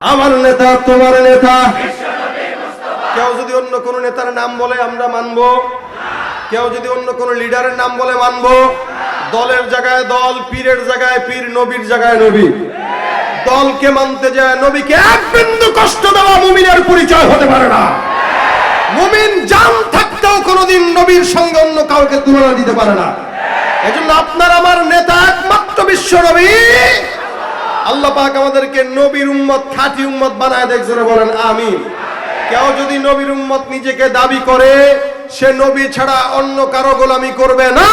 আমার নেতা, তোমার নেতা। কেউ যদি অন্য কোন নেতার নাম বলে, আমরা মানবো। কেউ যদি অন্য কোন লিডারের নাম বলে, মানবো। দলের জায়গায় দল, পীরের জায়গায় পীর, নবীর জায়গায় নবী। দলকে মানতে যায় নবীকে এক বিন্দু কষ্ট দেওয়া মুমিনের পরিচয় হতে পারে না। মুমিন জান থাকতেও কোনোদিন নবীর সঙ্গে অন্য কাউকে তুলনা দিতে পারে না। এজন্য আপনার, আমার নেতা একমাত্র বিশ্ব নবী। আল্লাহ পাক আমাদেরকে নবীর উম্মত, খাঁটি উম্মত বানায় দেখছে বলেন, আমিন। কেউ যদি নবীর উম্মত নিজেকে দাবি করে, সে নবী ছাড়া অন্য কারও গোলামি করবে না।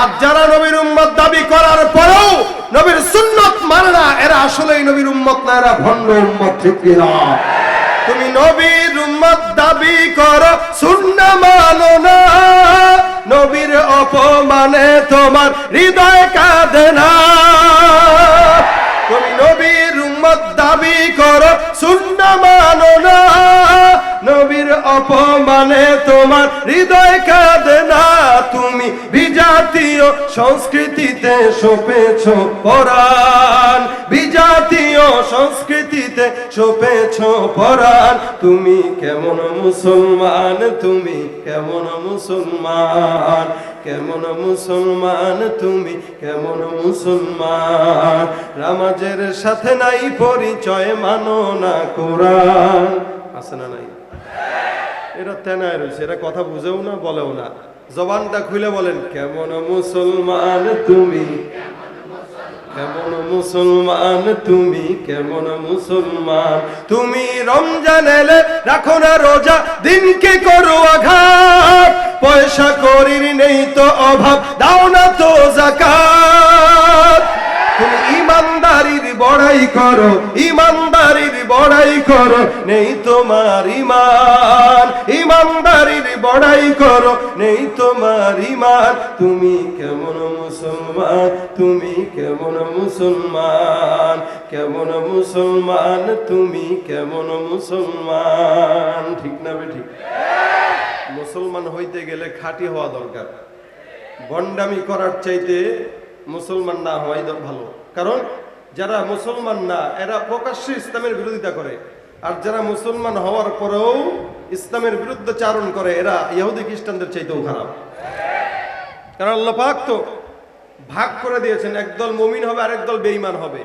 আর যারা নবীর উম্মত দাবি করার পরেও নবীর সুন্নত মানে না, এরা আসলেই নবীর উম্মত না, এরা ভণ্ড উম্মত, ঠিক কিনা? তুমি নবীর উম্মত দাবি করো শূন্য মানো না। নবীর অপমানে তোমার হৃদয় কাঁদে না। অপমানে তোমার হৃদয় কাঁদে না। তুমি বিজাতীয় সংস্কৃতিতে সপেছ পরাণ। বিজাতীয় সংস্কৃতিতে সপেছ পরাণ। তুমি কেমন মুসলমান, তুমি কেমন মুসলমান কেমন মুসলমান, তুমি কেমন মুসলমান। রামাজের সাথে নাই পরিচয়, মানো না কোরআন। আছে না নাই? এরা তেনায় রয়েছে, এরা কথা বুঝেও না, বলেও না। জবানটা খুলে বলেন, কেমন মুসলমান তুমি? কেমন মুসলমান তুমি? কেমন মুসলমান তুমি? রমজান এলে রাখো না রোজা, দিনকে করো আঘাত। পয়সা করির নেই তো অভাব, দাও না তো জাকাত। তুমি ইমানদারির বড়াই করো, ইমানদারির বড়াই করো, নেই তোমার ইমান। ইমানদারির বড়াই করো, নেই তোমার ইমান। তুমি কেমন মুসলমান, তুমি কেমন মুসলমান কেমন মুসলমান, তুমি কেমন মুসলমান। ঠিক না ঠিক? মুসলমান হইতে গেলে খাঁটি হওয়া দরকার। বন্ডামি করার চাইতে মুসলমান না হওয়াই ভালো। কারণ যারা মুসলমান না, এরা প্রকাশ্যে ইসলামের বিরোধিতা করে। আর যারা মুসলমান হওয়ার পরেও ইসলামের বিরুদ্ধে চারণ করে, এরা ইহুদি খ্রিস্টানদের চাইতেও খারাপ। কারণ আল্লাহ পাক তো ভাগ করে দিয়েছেন, একদল মুমিন হবে আর একদল বেইমান হবে।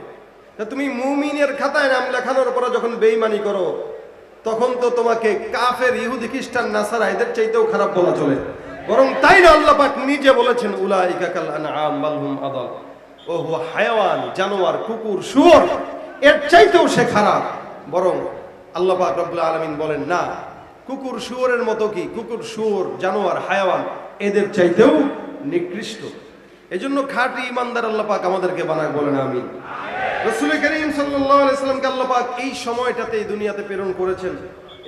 তা তুমি মুমিনের খাতায় নাম লেখানোর পরে যখন বেইমানি করো, তখন তো তোমাকে কাফের, ইহুদি, খ্রিস্টান, নাসারা এদের চাইতেও খারাপ বলা চলে। বরং তাই না আল্লাহ পাক নিজে বলেছেন উলাইকা কাল আনআম বাল হুম আদাল। ও হুয়া হায়াওয়ান জানোয়ার কুকুর শুয়োর এর চাইতেও সে খারাপ। বরং আল্লাহ পাক রব্বুল আলামিন বলেন না কুকুর শুয়োরের মতো কি? কুকুর শুয়োর জানোয়ার হায়াওয়ান এদের চাইতেও নিকৃষ্ট। এজন্য খাঁটি ইমানদার আল্লাহ পাক আমাদেরকে বানায় বলেন আমিন। রসুল করিম সাল্লাল্লাহু আলাইহি সাল্লামকে আল্লাহ পাক এই সময়টাতে এই দুনিয়াতে প্রেরণ করেছেন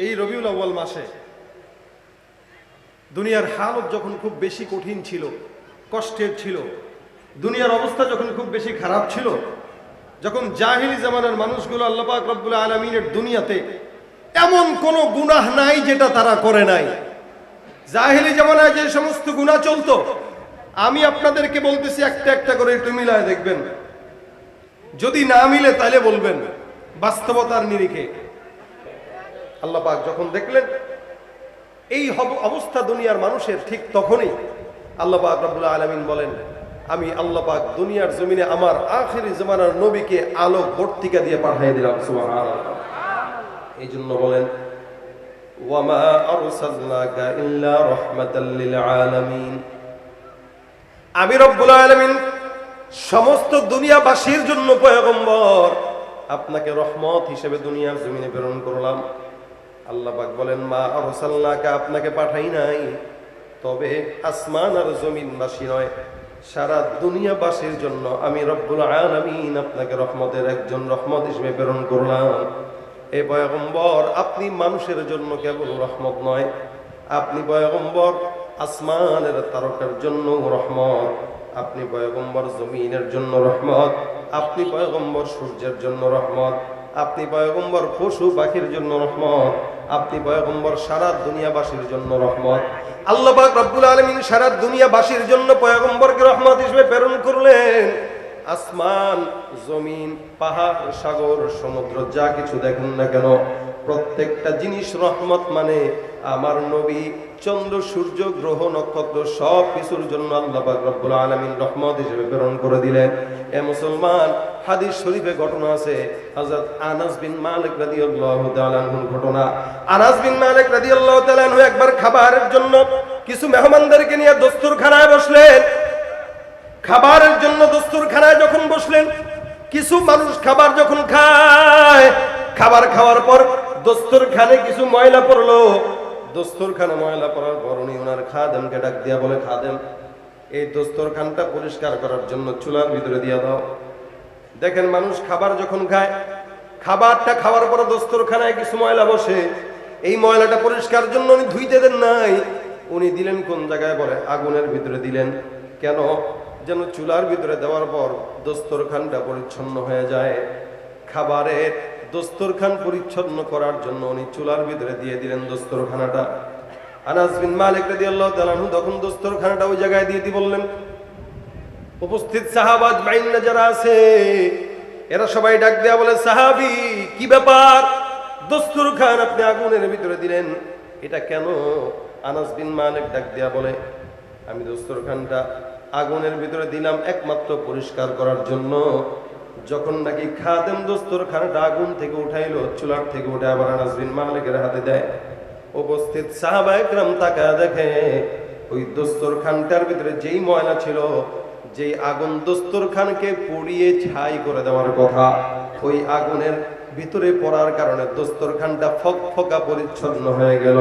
এই রবিউল আউয়াল মাসে। দুনিয়ার হালত যখন খুব বেশি কঠিন ছিল, কষ্টের ছিল, দুনিয়ার অবস্থা যখন খুব বেশি খারাপ ছিল, যখন জাহিলি জামানার মানুষগুলো আল্লাহ পাক রব্বুল আলমিনের দুনিয়াতে এমন কোনো গুনাহ নাই যেটা তারা করে নাই। জাহিলি জামানায় যে সমস্ত গুনাহ চলতো, আমি আপনাদেরকে বলতেছি একটা একটা করে একটু মিলায় দেখবেন। যদি না মিলে তাহলে বলবেন, বাস্তবতার নিরিখে। আল্লাহ পাক যখন দেখলেন এই অবস্থা দুনিয়ার মানুষের ঠিক তখনই আল্লাহ পাক আলামিন বলেন, আমি আল্লাহ পাক দুনিয়ার জমিনে আমার আখেরি জমানার নবীকে আলো বর্তিকা দিয়ে পাঠিয়ে দিলাম। এই জন্য বলেন আলামিন। সমস্ত দুনিয়াবাসীর জন্য আপনাকে রহমত হিসেবে দুনিয়ার জমিনে প্রেরণ করলাম। আল্লাহ পাক বলেন, মা আরসালনাকা, আপনাকে পাঠাই নাই। তবে আসমান আর জমিনবাসী নয়, সারা দুনিয়াবাসীর জন্য আমি রব্বুল আলামিন আপনাকে রহমতের একজন রহমত হিসেবে প্রেরণ করলাম। এ পয়গম্বর, আপনি মানুষের জন্য কেবল রহমত নয়, আপনি পয়গম্বর আসমানের তারকার জন্য রহমত, আপনি পয়গম্বর জমিনের জন্য রহমত, আপনি পয়গম্বর সূর্যের জন্য রহমত আপনি পয়গম্বর পশু পাখির জন্য রহমত, আপনি পয়গম্বর সারা দুনিয়াবাসীর জন্য রহমত। আল্লাহ পাক রব্বুল আলমিন সারা দুনিয়াবাসীর জন্য পয়গম্বরকে রহমত হিসেবে প্রেরণ করলেন। আসমান, জমিন, পাহাড়, সাগর, সমুদ্র, যা কিছু দেখেন না কেন, প্রত্যেকটা জিনিস রহমত মানে আমার নবী, চন্দ্র, সূর্য, গ্রহ, নক্ষত্র সব কিছুর জন্য আল্লাহ রব্বুল আলামিন রহমত হিসেবে প্রেরণ করে দিলেন। এ মুসলমান হাদিস শরীফে ঘটনা আছে, হযরত আনাস বিন মালিক রাদিয়াল্লাহু তাআলা ঘটনা। আনাস বিন মালিক রাদিয়াল্লাহু তাআলা একবার খাবারের জন্য কিছু মেহমানদেরকে নিয়ে দস্তুরখানায় বসলেন। খাবারের জন্য দস্তুরখানায় যখন বসলেন, কিছু মানুষ খাবার যখন খায়, খাবার খাওয়ার পর দস্তুরখানে কিছু ময়লা পড়ল। দস্তুরখানে ময়লা পড়ার পর উনি ওনার খাদেমকে ডাক দিয়া বলে, খাদেম, এই দস্তুরখানটা পরিষ্কার করার জন্য চুলার ভিতরে দিয়া দাও। দেখেন মানুষ খাবার যখন খায়, খাবারটা খাওয়ার পর দস্তরখানায় কিছু ময়লা বসে। এই ময়লাটা পরিষ্কার জন্য উনি ধুইতে দেন নাই। উনি দিলেন কোন জায়গায় বলে? আগুনের ভিতরে দিলেন। কেন? যেন চুলার ভিতরে দেওয়ার পর দস্তরখানটা পরিচ্ছন্ন হয়ে যায়। খাবারের দস্তরখান পরিচ্ছন্ন করার জন্য উনি চুলার ভিতরে দিয়ে দিলেন দস্তরখানাটা। আনাস বিন মালিক রাদিয়াল্লাহু তাআলা তখন দস্তরখানাটা ওই জায়গায় দিয়ে দিয়ে বললেন উপস্থিত সাহাবাজ বাইন্না যারা আছে, এরা সবাই ডাক দেয়া বলে, সাহাবি, কি ব্যাপার? দস্তুর খান আপনি আগুনের ভিতরে দিলেন। এটা কেন? আনাস বিন মালিক ডাক দেয়া বলে, আমি দস্তুর খানটা আগুনের ভিতরে দিলাম একমাত্র পরিষ্কার করার জন্য। যখন নাকি খাদেম দস্তুর খানটা আগুন থেকে উঠাইলো, চুলার থেকে উঠে আবার আনাস বিন মালিকের হাতে দেয়। উপস্থিত সাহাবা একরাম তাকা দেখে, ওই দস্তর খানটার ভিতরে যেই ময়লা ছিল যেই আগুন দস্তর খানকে পুড়িয়ে ছাই করে দেওয়ার কথা, ওই আগুনের ভিতরে পড়ার কারণে দস্তর খানটা ফক ফকা পরিচ্ছন্ন হয়ে গেল।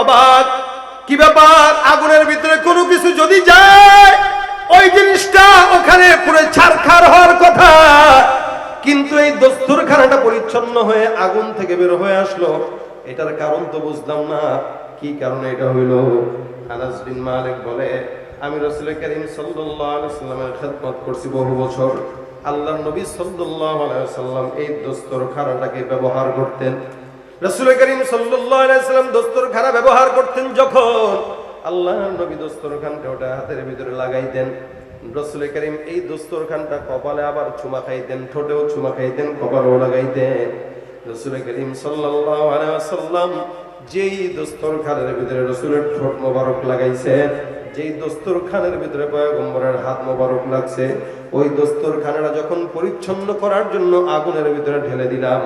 অবাক। কি ব্যাপার? আগুনের ভিতরে কোনো কিছু যদি যায়, ওই জিনিসটা ওখানে পুরো ছারখার হওয়ার কথা। কিন্তু এই দস্তুরখানাটা পরিচ্ছন্ন হয়ে আগুন থেকে বের হয়ে আসলো। এটার কারণ তো বুঝলাম না। কি কারণে এটা হইল? আনাস বিন মালিক বলে, আমি রসুল করিম সাল্লামের খেদমত করছি বহু বছর। আল্লাহর নবী আলাইহি সাল্লাম এই দস্তরখানাটাকে ব্যবহার করতেন। রসুল করিম সাল্লাম দস্তরখানা ব্যবহার করতেন যখন আল্লাহর নবী দস্তরখানটা ওটা হাতের ভিতরে লাগাইতেন। রসুল করিম এই দস্তরখানটা কপালে আবার চুমা খাইতেন, ঠোঁটেও চুমা খাইতেন, কপালেও লাগাইতেন। রসুল করিম সাল্লাল্লাহু আলাইহি ওয়াসাল্লাম যেই দস্তরখানের ভিতরে রসুলের ঠোঁট মোবারক লাগাইছে, যেই দস্তরখানের ভিতরে পয়গম্বরের হাত মোবারক লাগছে, ওই দস্তরখানাটা যখন পরিচ্ছন্ন করার জন্য আগুনের ভিতরে ঢেলে দিলাম,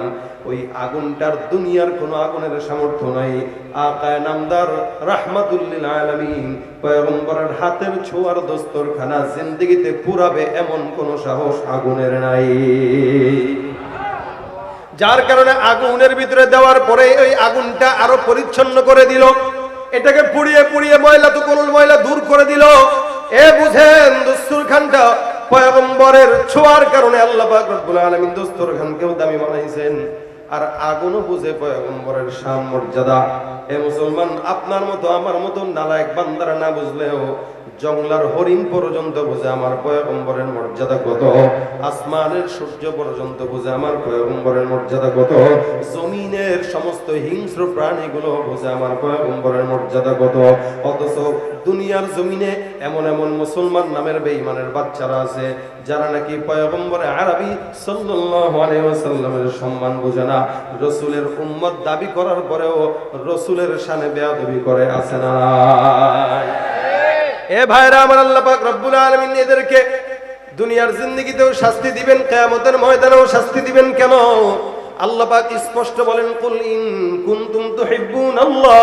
ওই আগুনটার দুনিয়ার কোনো আগুনের সামর্থ্য নাই। আকায় নামদার রাহমাতুল্লিল আলামিন, পয়গম্বরের হাতের ছোঁয়ার দস্তরখানা জিন্দেগিতে পুরাবে এমন কোনো সাহস আগুনের নাই। যার কারণে আগুনের ভিতরে দেওয়ার পরে ওই আগুনটা আরও পরিচ্ছন্ন করে দিল। এটাকে পুড়িয়ে পুড়িয়ে ময়লা তো কোন ময়লা দূর করে দিল। এ বুঝেন দস্তুর খানটা পয়গম্বরের ছোঁয়ার কারণে আল্লাহ আলমিন আলামিন দস্তুর খানকেও দামি বানাইছেন। আর আগুনও বুঝে পয়গম্বরের শান মর্যাদা এ মুসলমান, আপনার মতো, আমার মতো নালায়ক বান্দারা না বুঝলেও জংলার হরিণ পর্যন্ত বুঝে আমার পয়গম্বরের মর্যাদা কত। আসমানের সূর্য পর্যন্ত বুঝে আমার পয়গম্বরের মর্যাদা কত। জমিনের সমস্ত হিংস্র প্রাণীগুলো বুঝে আমার পয়গম্বরের মর্যাদা কত। অথচ দুনিয়ার জমিনে এমন এমন মুসলমান নামের বেঈমানের বাচ্চারা আছে, যারা নাকি পয়গম্বরে আরবি ওয়াসাল্লামের সম্মান বোঝে না। রসুলের উম্মত দাবি করার পরেও রসুলের শানে বেয়াদবি করে আছে না এ ভাইরা আমার আল্লাহ পাক রব্বুল আলামিন এদেরকে দুনিয়ার জিন্দগিতেও শাস্তি দিবেন, কিয়ামতের ময়দানেও শাস্তি দিবেন কেন? আল্লাহ পাক স্পষ্ট বলেন, কুল ইন কুনতুম তুহিব্বুন আল্লাহ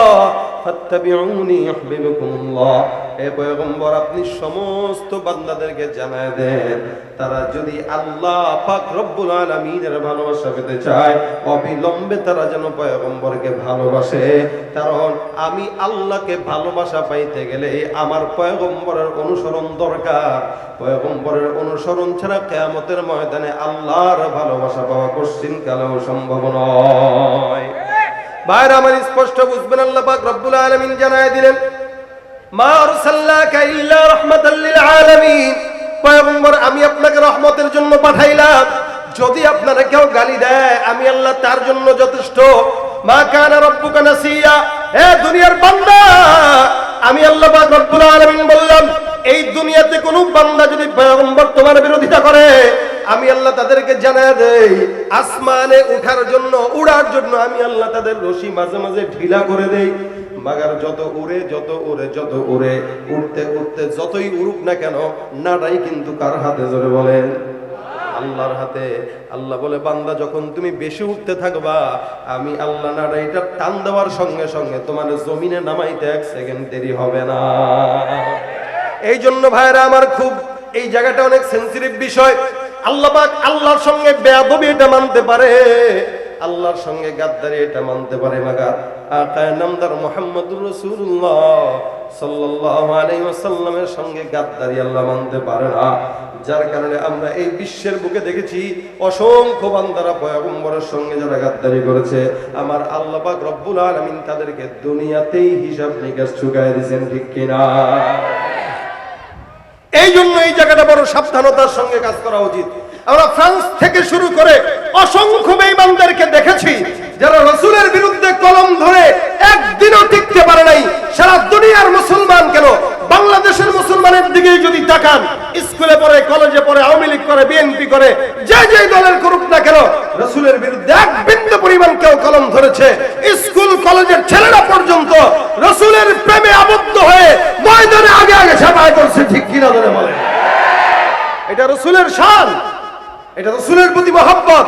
আপনি সমস্ত বান্দাদেরকে জানায় দেন, তারা যদি আল্লাহ পাক রব্বুল আলামিনের ভালোবাসা পেতে চায়, অবিলম্বে তারা যেন পয়গম্বরকে ভালোবাসে। কারণ আমি আল্লাহকে ভালোবাসা পাইতে গেলে আমার পয়গম্বরের অনুসরণ দরকার। পয়গম্বরের অনুসরণ ছাড়া কেয়ামতের ময়দানে আল্লাহর ভালোবাসা পাওয়া কশ্চিন কালেও সম্ভব নয়। ভাইরা আমার স্পষ্ট বুঝবেন আল্লাহ পাক রব্বুল আলামিন জানায় দিলেন, মা আরসালনাকা ইল্লা রাহমাতাল লিল আলামিন। আমি আপনাকে রহমতের জন্য পাঠাইলাম। যদি আপনারা কেউ গালি দেয়, আমি আল্লাহ তার জন্য যথেষ্ট। মা কানা রব্বুকা নাসিয়া। হে দুনিয়ার বান্দা, আমি আল্লাহ পাক রব্বুল আলামিন বললাম, এই দুনিয়াতে কোনো বান্দা যদি পয়গম্বর তোমার বিরোধিতা করে আমি আল্লাহ তাদেরকে জানা দেই, আসমানে উঠার জন্য, উড়ার জন্য আমি আল্লাহ তাদের রশি মাঝে মাঝে ঢিলা করে দেই। মাগার যত উড়ে যত উড়ে যত উড়ে উঠতে উঠতে যতই উড়ুক না কেন নাটাই কিন্তু কার হাতে ধরে বলেন? আল্লাহর হাতে। আল্লাহ বলে, বান্দা, যখন তুমি বেশি উঠতে থাকবা, আমি আল্লাহ নাড়া টান দেওয়ার সঙ্গে সঙ্গে তোমার জমিনে নামাইতে এক সেকেন্ড দেরি হবে না। এই জন্য ভাইরা, আমার খুব এই জায়গাটা অনেক সেন্সিটিভ বিষয়। আল্লাহ পাক আল্লাহর সঙ্গে বেয়াদবি এটা মানতে পারে, আল্লাহর সঙ্গে গাদ্দারি এটা মানতে পারে মাগা আকায় নামদার মোহাম্মদুর রসুল্লাহ সাল্লাল্লাহু আলাইহি ওয়াসাল্লামের সঙ্গে গাদ্দারি আল্লাহ মানতে পারে না। যার কারণে আমরা এই বিশ্বের বুকে দেখেছি, অসংখ্য বান্দারা পয়গম্বরের সঙ্গে যারা গাদ্দারি করেছে। আমার আল্লাহ পাক রব্বুল আলামিন তাদেরকে দুনিয়াতেই হিসাব নিকাশ চুকায় দিয়েছেন, ঠিক কিনা? এই জন্য এই জায়গাটা বড় সাবধানতার সঙ্গে কাজ করা উচিত। আমরা ফ্রান্স থেকে শুরু করে অসংখ্য বেঈমানদেরকে দেখেছি, যারা রসুলের বিরুদ্ধে কলম ধরে একদিনও টিকতে পারে নাই। সারা দুনিয়ার মুসলমান কেন? বাংলাদেশের মুসলমানের দিকে যদি তাকান, স্কুলে পড়ে, কলেজে পড়ে, আওয়ামী লীগ করে, বিএনপি করে, যে যে দলের করুক না কেন, রসুলের বিরুদ্ধে এক বিন্দু পরিমাণ কেউ কলম ধরেছে স্কুল কলেজের ছেলেরা পর্যন্ত রসুলের প্রেমে আবদ্ধ হয়ে ময়দানে আগে আগে ছাপায় করছে ঠিক কিনা ধরে বলে এটা রসুলের শান এটা মহব্বত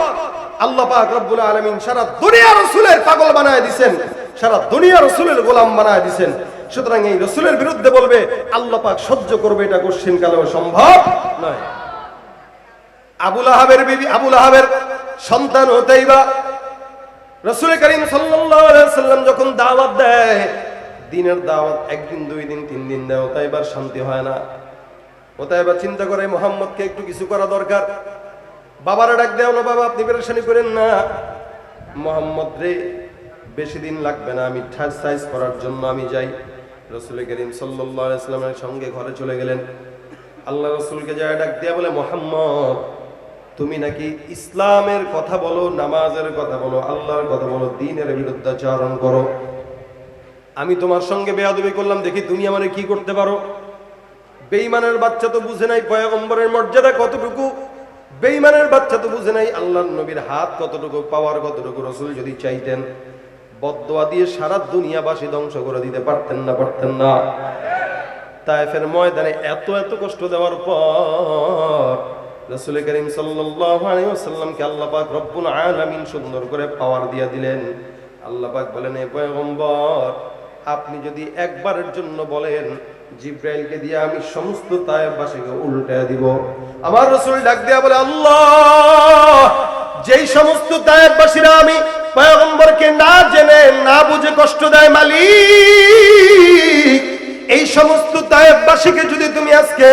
আল্লাহ পাক রব্বুল আলামিন সারা দুনিয়া রসুলের পাগল বানায় দিছেন। সারা দুনিয়া রসুলের গোলাম বানায় দিছেন। সুতরাং এই রসুলের বিরুদ্ধে বলবে, আল্লাহ পাক সহ্য করবে এটা কোশ্চিন কালেও সম্ভব নয়। আবুল আহাবের বিবি, আবুল আহাবের সন্তান হতেই বা রসুল করিম সাল্লাম যখন দাওয়াত দেয়, দিনের দাওয়াত একদিন, দুই দিন, তিন দিন দেয় ওটাই এবার শান্তি হয় না। ওটাই এবার চিন্তা করে, মোহাম্মদকে একটু কিছু করা দরকার। বাবারা ডাক দেও না বাবা, আপনি পেরেশানি করেন না। মোহাম্মদ রে, বেশি দিন লাগবে না, আমি ঠাস সাইজ করার জন্য আমি যাই। রসুল করিম সাল্লামের সঙ্গে ঘরে চলে গেলেন। আল্লাহ রসুলকে যায় ডাক দেয়া বলে, মোহাম্মদ, তুমি নাকি ইসলামের কথা বলো, নামাজের কথা বলো, আল্লাহর কথা বলো, দিনের বিরুদ্ধাচারণ করো? আমি তোমার সঙ্গে বেয়াদবি করলাম, দেখি তুমি আমারে কি করতে পারো? বেইমানের বাচ্চা তো বুঝে নাই, পয়গম্বরের মর্যাদা কতটুকু? বেইমানের বাচ্চা তো বুঝে নাই আল্লাহ নবীর হাত কতটুকু, পাওয়ার কতটুকু, রসুল যদি চাইতেন বদোয়া দিয়ে সারা দুনিয়াবাসী ধ্বংস করে দিতে পারতেন না পারতেন না। তাইফের ময়দানে এত এত কষ্ট দেওয়ার পর রসুল করিম সাল্লামকে আল্লাহ পাক রব্বুল আলামিন সুন্দর করে পাওয়ার দিয়া দিলেন। আল্লাহ পাক বলেন, এ পয়গম্বর, আপনি যদি একবারের জন্য বলেন জিব্রাইলকে দিয়ে আমি সমস্ত তায়েববাসীকে উল্টে দিব। আমার রসুল ডাক দিয়া বলে, আল্লাহ, যেই সমস্ত তায়েববাসীরা আমি পয়গম্বরকে না জেনে, না বুঝে কষ্ট দেয় মালিক, এই সমস্ত তায়েববাসীকে যদি তুমি আজকে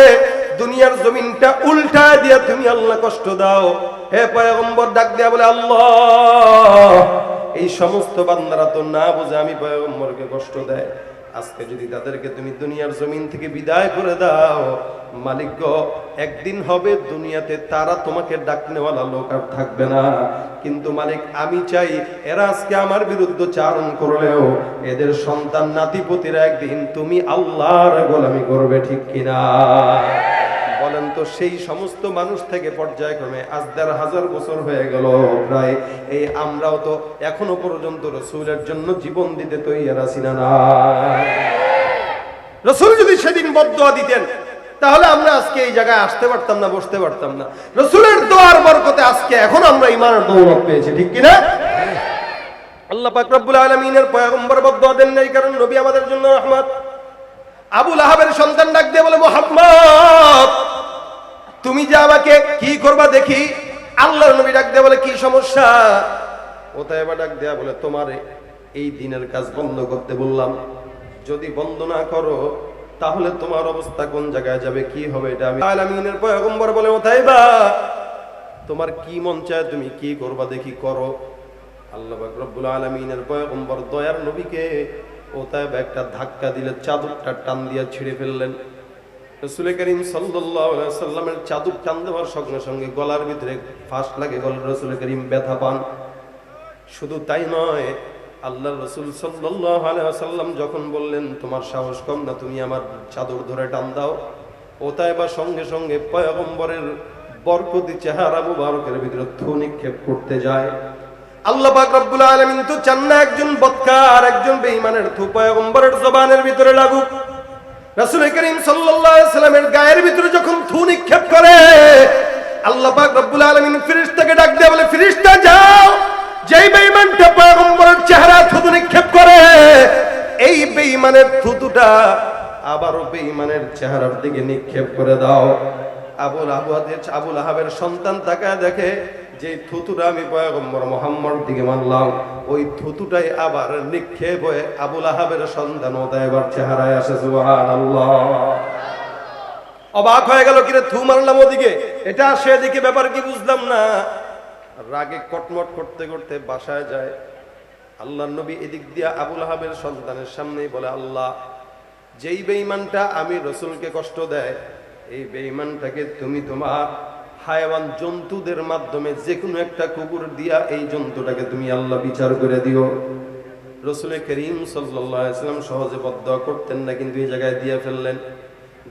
দুনিয়ার জমিনটা উল্টা দিয়া তুমি আল্লাহ কষ্ট দাও, হে পয়গম্বর ডাক দিয়া বলে, আল্লাহ, এই সমস্ত বান্দারা তো না বুঝে আমি পয়গম্বরকে কষ্ট দেয়। আজকে যদি তাদেরকে তুমি দুনিয়ার জমিন থেকে বিদায় করে দাও, মালিক একদিন হবে দুনিয়াতে তারা তোমাকে ডাকনেওয়ালা লোক আর থাকবে না। কিন্তু মালিক, আমি চাই এরা আজকে আমার বিরুদ্ধে চারণ করলেও এদের সন্তান, নাতিপতিরা একদিন তুমি আল্লাহর গোলামি করবে, ঠিক কিনা? তো সেই সমস্ত মানুষ থেকে পর্যায়ক্রমে আজ দেড় হাজার বছর হয়ে গেল প্রায়। এই আমরাও তো এখনও পর্যন্ত রসুলের জন্য জীবন দিতে তৈরি আছি না রসুল যদি সেদিন বদয়া দিতেন, তাহলে আমরা আজকে এই জায়গায় আসতে পারতাম না, বসতে পারতাম না। রসুলের দোয়ার বরকতে আজকে এখন আমরা ইমানের দৌলত পেয়েছি, ঠিক কিনা? আল্লাহ পাক রব্বুল আলামিনের পয়গম্বর বদয়া দেন নাই, কারণ নবী আমাদের জন্য রহমত। আবুল আহাবের সন্তান ডাক দিয়ে বলে, মোহাম্মদ তুমি যে আমাকে কি করবা দেখি? আল্লাহর নবী ডাক দিয়ে বলে, কি সমস্যা? ওটাই এবার ডাক দেয়া বলে, তোমার এই দিনের কাজ বন্ধ করতে বললাম। যদি বন্ধ না করো, তাহলে তোমার অবস্থা কোন জায়গায় যাবে? কি হবে এটা? আমি আলামিনের পয়গম্বর বলে বা, তোমার কি মন চায় তুমি কি করবা দেখি করো? আল্লাহ রব্বুল আলামিনের পয়গম্বর দয়ার নবীকে ও তাই একটা ধাক্কা দিলে চাদরটা টান দিয়া ছিঁড়ে ফেললেন। রসুল করিম সাল্লামের চাদর টান দেওয়ার সঙ্গে সঙ্গে গলার ভিতরে ফাঁস লাগে গলার রসুল করিম ব্যথা পান। শুধু তাই নয় আল্লাহ রসুল সাল্লাম যখন বললেন, তোমার সাহস কম না, তুমি আমার চাদর ধরে টান দাও। ওতাইবা সঙ্গে সঙ্গে পয়গম্বরের বরকতি চেহারা মুবারকের ভিতরে থু নিক্ষেপ করতে যায়। আল্লাহ পাক রব্বুল তো চান না একজন বদকার একজন বেঈমানের থু পয়গম্বরের জবানের ভিতরে লাগুক। রাসূল করিম সাল্লামের গায়ের ভিতরে যখন থু নিক্ষেপ করে, আল্লাহ পাক রব্বুল আলামিন ফেরেশতাকে ডাক দিয়ে বলে, ফেরেশতা, যাও! যেই বেঈমানটা পয়গম্বরের চেহারা থুতু নিক্ষেপ করে, এই বেঈমানের থুতুটা আবারও বেঈমানের চেহারার দিকে নিক্ষেপ করে দাও। আবুল আবুয়াদের আবুল আহাবের সন্তান তাকায় দেখে যে থুতুটা আমি পয়গম্বর মোহাম্মদ দিকে মানলাম, ওই থুতুটাই আবার নিক্ষেপ হয়ে আবুল আহাবের সন্তান ওটা এবার চেহারায় আসে অবাক হয়ে গেল, কিরে থু মারলাম ওদিকে? এটা সেদিকে ব্যাপার কি বুঝলাম না। রাগে কটমট করতে করতে বাসায় যায়। আল্লাহ নবী এদিক দিয়া আবুল আহাবের সন্তানের সামনেই বলে, আল্লাহ, যেই বেঈমানটা আমি রসুলকে কষ্ট দেয়, এই বেঈমানটাকে তুমি তোমার হায়াওয়ান জন্তুদের মাধ্যমে যে কোনো একটা কুকুর দিয়া এই জন্তুটাকে তুমি আল্লাহ বিচার করে দিও। রসুলের করিম সাল্লাম সহজে বদয়া করতেন না, কিন্তু এই জায়গায় দিয়ে ফেললেন।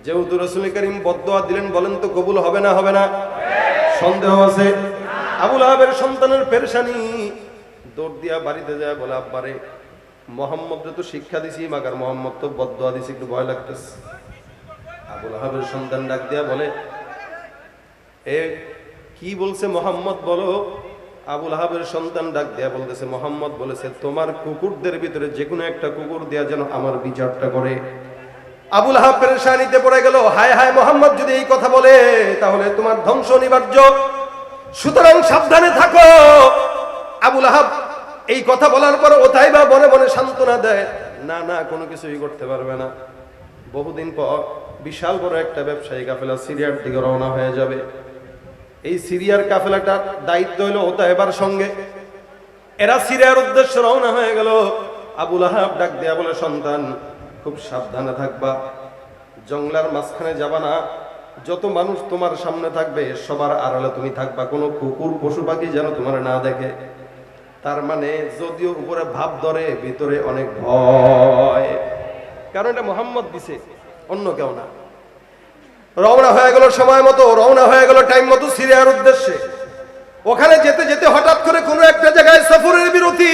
যেহেতু রসুল করিম বদয়া দিলেন, বলেন তো কবুল হবে না হবে না? সন্দেহ আছে? আবুল আহাবের সন্তানের পেরেশানি। দৌড় দিয়া বাড়িতে যায়, বলে, আব্বারে মোহাম্মদ তো শিক্ষা দিছি, মাগার মোহাম্মদ তো বদয়া দিছি, একটু ভয় লাগতেছে। আবুল আহাবের সন্তান ডাক দিয়া বলে এ কি বলছে মোহাম্মদ বলো? আবুল আহাবের সন্তান ডাক দেয়া বলতেছে, মোহাম্মদ বলেছে, তোমার কুকুরদের ভিতরে যে কোনো একটা কুকুর দেয়া যেন আমার বিচারটা করে। আবুল আহাব পেরেশানিতে পড়ে গেল, হায় হায় মোহাম্মদ, যদি এই কথা বলে, তাহলে তোমার ধ্বংস অনিবার্য। সুতরাং সাবধানে থাকো। আবুল আহাব এই কথা বলার পর ওথাই বা বনে বনে সান্ত্বনা দেয়, না না, কোনো কিছুই করতে পারবে না। বহুদিন পর বিশাল বড় একটা ব্যবসায়ী কাফেলা সিরিয়ার দিকে রওনা হয়ে যাবে। এই সিরিয়ার কাফেলাটার দায়িত্ব হলো ওতা এবার সঙ্গে। এরা সিরিয়ার উদ্দেশ্যে রওনা হয়ে গেল। আবুল আহাব ডাক দেয়া বলে, সন্তান, খুব সাবধানে থাকবা। জঙ্গলার মাঝখানে যাবা না। যত মানুষ তোমার সামনে থাকবে, সবার আড়ালে তুমি থাকবা। কোনো কুকুর, পশু, পাখি যেন তোমার না দেখে। তার মানে যদিও উপরে ভাব ধরে, ভিতরে অনেক ভয়। কারণ এটা মোহাম্মদ দিছে, অন্য কেউ না। রওনা হয়ে গেল সময় মতো, রওনা হয়ে গেল টাইম মতো সিরিয়ার উদ্দেশ্যে। ওখানে যেতে যেতে হঠাৎ করে কোনো একটা জায়গায় সফরের বিরতি।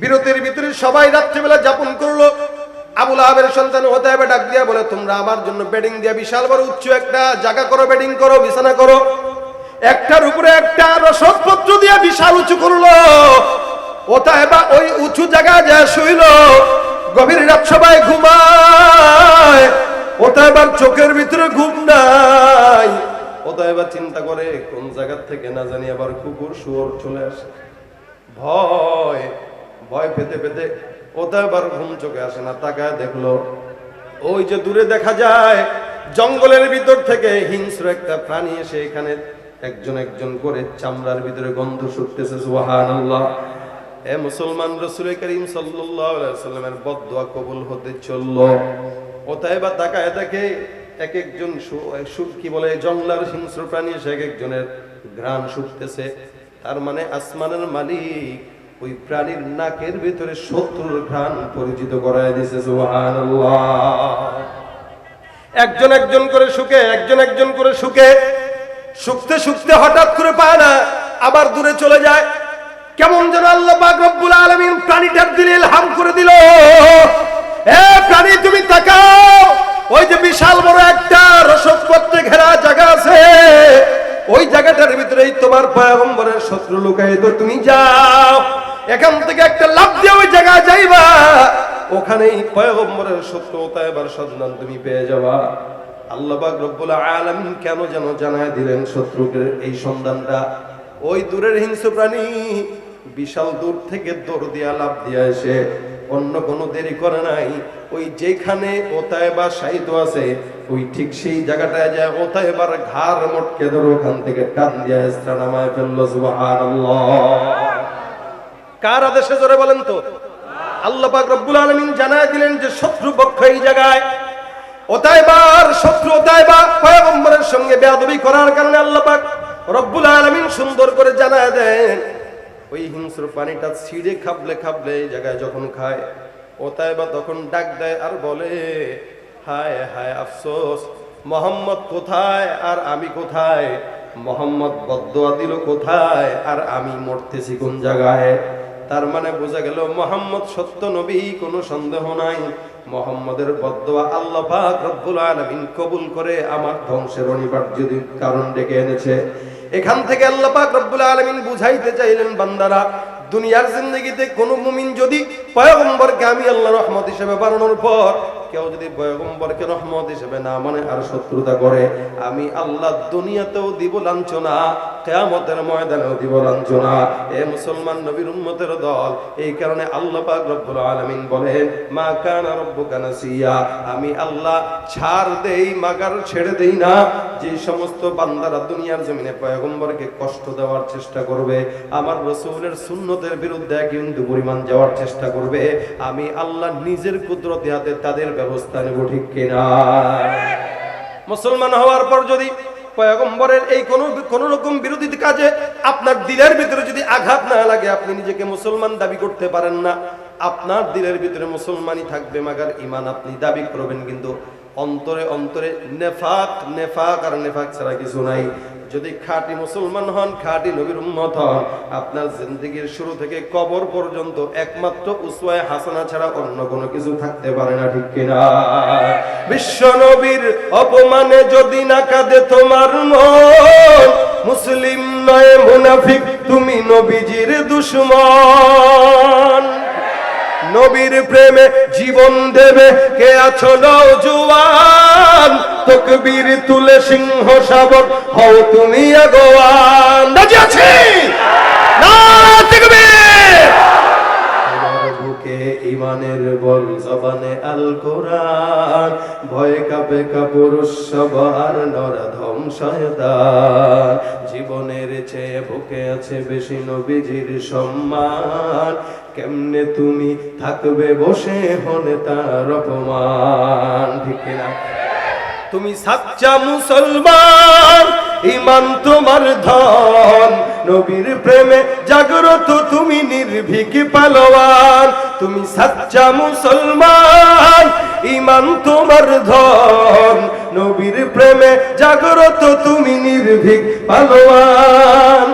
বিরতির ভিতরে সবাই রাত্রিবেলা যাপন করল। আবুল আহাবের সন্তান হতে হবে ডাক দিয়া বলে, তোমরা আমার জন্য বেডিং দিয়া বিশাল বড় উচ্চ একটা জায়গা করো বেডিং করো, বিছানা করো। একটার উপরে একটা রসদপত্র দিয়ে বিশাল উঁচু করল। ওটা এবার ওই উঁচু জায়গা যা শুইল। গভীর রাত সবাই ঘুমায়। ওটা এবার চোখের ভিতরে ঘুম নাই। ওটা এবার চিন্তা করে কোন জায়গার থেকে না জানি আবার কুকুর শুয়োর চলে আসে। ভয় ভয় পেতে পেতে ওটা এবার ঘুম চোখে আসে না, তাকায় দেখল ওই যে দূরে দেখা যায়, জঙ্গলের ভিতর থেকে হিংস্র একটা প্রাণী এসে এখানে একজন একজন করে চামড়ার ভিতরে গন্ধ শুকতেছে সুবহানাল্লাহ। এ মুসলমান রসুল করিম সাল্লামের বদুয়া কবুল হতে চলল। ওতায় বা তাকায় দেখে এক একজন সু- সু- কি বলে জঙ্গলার হিংস্র প্রাণী এসে এক একজনের ঘ্রাণ শুকতেছে। তার মানে আসমানের মালিক ওই প্রাণীর নাকের ভিতরে শত্রুর ঘ্রাণ পরিচিত করায় দিছে একজন একজন করে শুকে, একজন একজন করে শুকে। শুকতে শুকতে হঠাৎ করে পায় না, আবার দূরে চলে যায়। কেমন যেন আল্লাহ রব্বুল আলামিন প্রাণীটার দিলে ইলহাম করে দিল। এ প্রাণী, তুমি তাকাও। ওই যে বিশাল বড় একটা রসদপত্রে ঘেরা জায়গা আছে। ওই জায়গাটার ভিতরেই তোমার পয়গম্বরের শত্রু লুকাই তো তুমি যাও। এখান থেকে একটা লাভ দিয়ে ওই জায়গায় যাইবা। ওখানেই পয়গম্বরের সত্যতা এবার সন্ধান তুমি পেয়ে যাবা। আল্লাহ পাক রব্বুল আলামিন কেন যেন জানায় দিলেন শত্রুকে এই সন্ধানটা? ওই দূরের হিংস্র প্রাণী বিশাল দূর থেকে দৌড় দিয়া লাভ দিয়া এসে অন্য কোনো দেরি করে নাই। ওই যেখানে ওতায় বা সাহিত্য আছে, ওই ঠিক সেই জায়গাটায় যায় ওতায় এবার ঘাড় মটকে ধরে ওখান থেকে টান দিয়া নামায় ফেলল কার আদেশে জোরে বলেন তো? আল্লাহ পাক রব্বুল আলামিন জানায় দিলেন যে, শত্রু পক্ষ এই জায়গায় ওতাইবার শত্রু ওতাইবা পয়গম্বরের সঙ্গে বেয়াদবি করার কারণে আল্লাহ পাক রব্বুল আলামিন সুন্দর করে জানায় দেন। ওই হিংস্র পানিটা ছিঁড়ে খাবলে খাবলে এই জায়গায় যখন খায় ওতাইবা তখন ডাক দেয় আর বলে, হায় হায় আফসোস, মোহাম্মদ কোথায় আর আমি কোথায়? মোহাম্মদ বদোয়া দিল কোথায় আর আমি মরতেছি কোন জায়গায়? তার মানে বোঝা গেল মোহাম্মদ সত্য নবী, কোনো সন্দেহ নাই। মোহাম্মদের বদোয়া আল্লাহ রব্বুল আলামিন কবুল করে আমার ধ্বংসের অনিবার্য কারণ ডেকে এনেছে। এখান থেকে আল্লাহ পাক রব্বুল আলামিন বুঝাইতে চাইলেন বান্দারা দুনিয়ার জিন্দগিতে কোন মুমিন যদি আমি আল্লাহ রহমত হিসেবে বানানোর পর কেউ যদি রহমত হিসেবে না মানে আর শত্রুতা করে, আমি আল্লাহ দুনিয়াতেও দিব লাঞ্ছনা, কেয়ামতের ময়দানেও দিব লাঞ্ছনা। এ মুসলমান নবীর উম্মতের দল, এই কারণে আল্লাহ পাক রব্বুল বলেন, মা কানা আমি আল্লাহ ছাড় দেই, মাগার ছেড়ে দেই না। যে সমস্ত বান্দারা দুনিয়ার জমিনে পয়গম্বরকে কষ্ট দেওয়ার চেষ্টা করবে, আমার রসুলের সুন্নতের বিরুদ্ধে কিন্তু পরিমাণ যাওয়ার চেষ্টা করবে। আমি আল্লাহ নিজের কুদরতি হাতে তাদের ব্যবস্থা নেব, ঠিক কিনা? মুসলমান হওয়ার পর যদি এই রকম বিরোধী কাজে আপনার দিলের ভিতরে যদি আঘাত না লাগে, আপনি নিজেকে মুসলমান দাবি করতে পারেন না। আপনার দিলের ভিতরে মুসলমানই থাকবে, মাগার ইমান আপনি দাবি করবেন, কিন্তু অন্তরে অন্তরে নেফাক নেফাক আর নেফাক ছাড়া কিছু নাই। যদি খাঁটি মুসলমান হন, খাঁটি নবীর উম্মত হন, আপনার জিন্দগির শুরু থেকে কবর পর্যন্ত একমাত্র উসওয়ায়ে হাসানা ছাড়া অন্য কোনো কিছু থাকতে পারে না, ঠিক কিনা বিশ্ব নবীর অপমানে যদি না কাঁদে তোমার মন, মুসলিম নয়, মুনাফিক, তুমি নবীজির দুশ্মন। নবীর প্রেমে জীবন দেবে, কে আছো নৌজুয়ান তকবীর তুলে সিংহ শাবক হও তুমি আগোয়ান। রাজি আছি? না, তকবীর! ইমানের বল, জবানে আল কোরআন ভয় কাপে কাপুরুষ সবার নরধম শয়তান। জীবনের চেয়ে বুকে আছে বেশি নবীজির সম্মান। কেমনে তুমি থাকবে বসে হনে তার অপমান? ঠিক না তুমি সাচ্চা মুসলমান ইমান তোমার ধন। নবীর প্রেমে জাগ্রত তুমি নির্ভীক পালোয়ান। তুমি সাচ্চা মুসলমান ইমান তোমার ধন। নবীর প্রেমে জাগ্রত তুমি নির্ভীক পালোয়ান।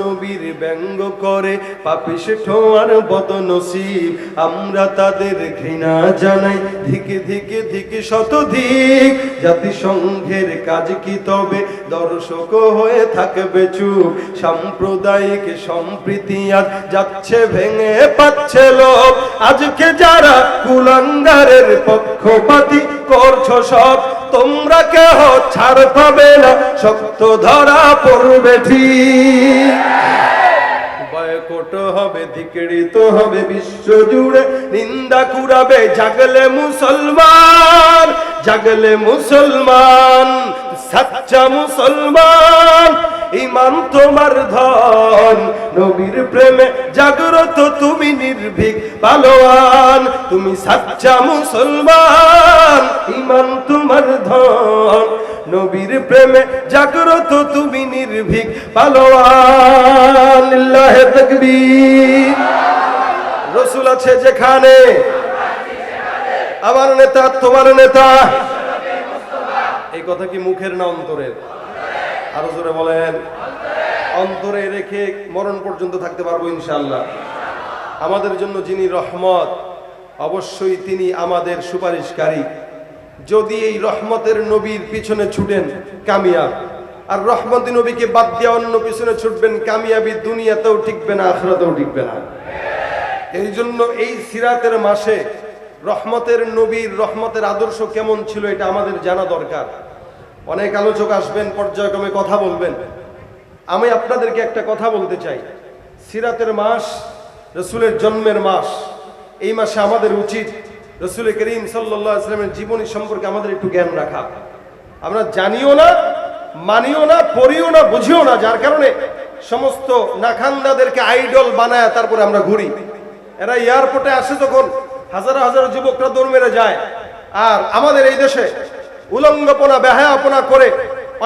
নবীর ব্যঙ্গ করে, পাপিষ্ঠ আর বদনসিব আমরা তাদের ঘৃণা জানাই, ধিকে ধিকে ধিকে শতধিক জাতিসংঘের কাজ কি তবে? দর্শক হয়ে থাকবে চুপ। সাম্প্রদায়িক সম্প্রীতি আজ যাচ্ছে ভেঙে পাচ্ছে লোক আজকে যারা কুলাঙ্গারের পক্ষপাতি করছ সব তোমরা কেহ ছাড় পাবে না, শক্ত ধরা পড়বে ঠিক। বয়কট হবে ধিকড়িত হবে, বিশ্ব জুড়ে নিন্দা কুড়াবে, জাগলে মুসলমান জাগলে মুসলমান, সচ্চা মুসলমান ইমান তোমার ধন। নবীর প্রেমে জাগ্রত তুমি নির্ভীক, পালোয়ান। তুমি সাচ্চা মুসলমান, ইমান তোমার ধন। নবীর প্রেমে জাগ্রত তুমি নির্ভীক, পালোয়ান। রসুল আছে যেখানে? আমার নেতা, তোমার নেতা। এই কথা কি মুখের না অন্তরের? আরও জোরে বলেন। অন্তরে রেখে মরণ পর্যন্ত থাকতে পারব ইনশাল্লাহ আমাদের জন্য যিনি রহমত, অবশ্যই তিনি আমাদের সুপারিশকারী। যদি এই রহমতের নবীর পিছনে ছুটেন, কামিয়াব। আর রহমতি নবীকে বাদ দিয়ে অন্য পিছনে ছুটবেন, কামিয়াবি দুনিয়াতেও টিকবে না, আখরাতেও টিকবে না। এই জন্য এই সিরাতের মাসে রহমতের নবীর রহমতের আদর্শ কেমন ছিল এটা আমাদের জানা দরকার। অনেক আলোচক আসবেন, পর্যায়ক্রমে কথা বলবেন। আমি আপনাদেরকে একটা কথা বলতে চাই। সিরাতের মাস রসুলের জন্মের মাস। এই মাসে আমাদের উচিত রসুল করিম সাল্লাহ ইসলামের জীবনী সম্পর্কে আমাদের একটু জ্ঞান রাখা। আমরা জানিও না, মানিও না, পড়িও না, বুঝিও না, যার কারণে সমস্ত নাখান্দাদেরকে আইডল বানায় তারপরে আমরা ঘুরি। এরা এয়ারপোর্টে আসে যখন হাজার হাজার যুবকরা দৌড় মেরে যায়। আর আমাদের এই দেশে উলঙ্গপনা, বেহায়াপনা করে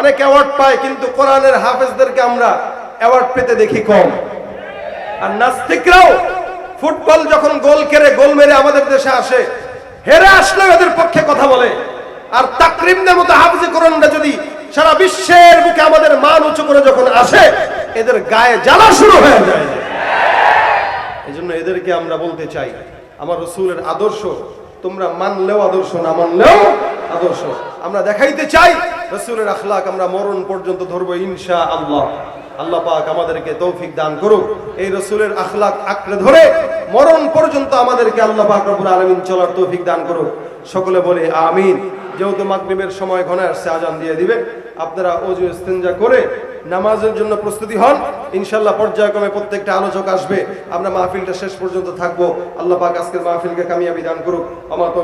অনেক অ্যাওয়ার্ড পায়, কিন্তু কোরআনের হাফেজদেরকে আমরা অ্যাওয়ার্ড পেতে দেখি কম। আর নাস্তিকরাও ফুটবল যখন গোল কেড়ে, গোল মেরে আমাদের দেশে আসে, হেরে আসলেও এদের পক্ষে কথা বলে। আর তাকরিমদের মতো হাফিজে কোরআনটা যদি সারা বিশ্বের বুকে আমাদের মান উঁচু করে যখন আসে, এদের গায়ে জ্বালা শুরু হয়ে যায়। এই জন্য এদেরকে আমরা বলতে চাই, আমার রসুলের আদর্শ তোমরা মানলেও আদর্শ, না মানলেও আদর্শ। আমরা দেখাইতে চাই, রসুলের আখলাক আমরা মরণ পর্যন্ত ধরবো ইনশা আল্লাহ আল্লাহ পাক আমাদেরকে তৌফিক দান করুক। এই রসুলের আখলাক আঁকড়ে ধরে মরণ পর্যন্ত আমাদেরকে আল্লাহ পাক রব্বুল আলামিন চলার তৌফিক দান করুক। সকলে বলে আমিন। যেহেতু মাগরিবের সময় ঘনে আসছে, আজান দিয়ে দিবে। আপনারা অজু ইস্তেঞ্জা করে নামাজের জন্য প্রস্তুতি হন। ইনশাল্লাহ পর্যায়ক্রমে প্রত্যেকটা আলোচক আসবে। আমরা মাহফিলটা শেষ পর্যন্ত থাকব। আল্লাহ পাক আজকের মাহফিলকে কামিয়াবি দান করুক। আমার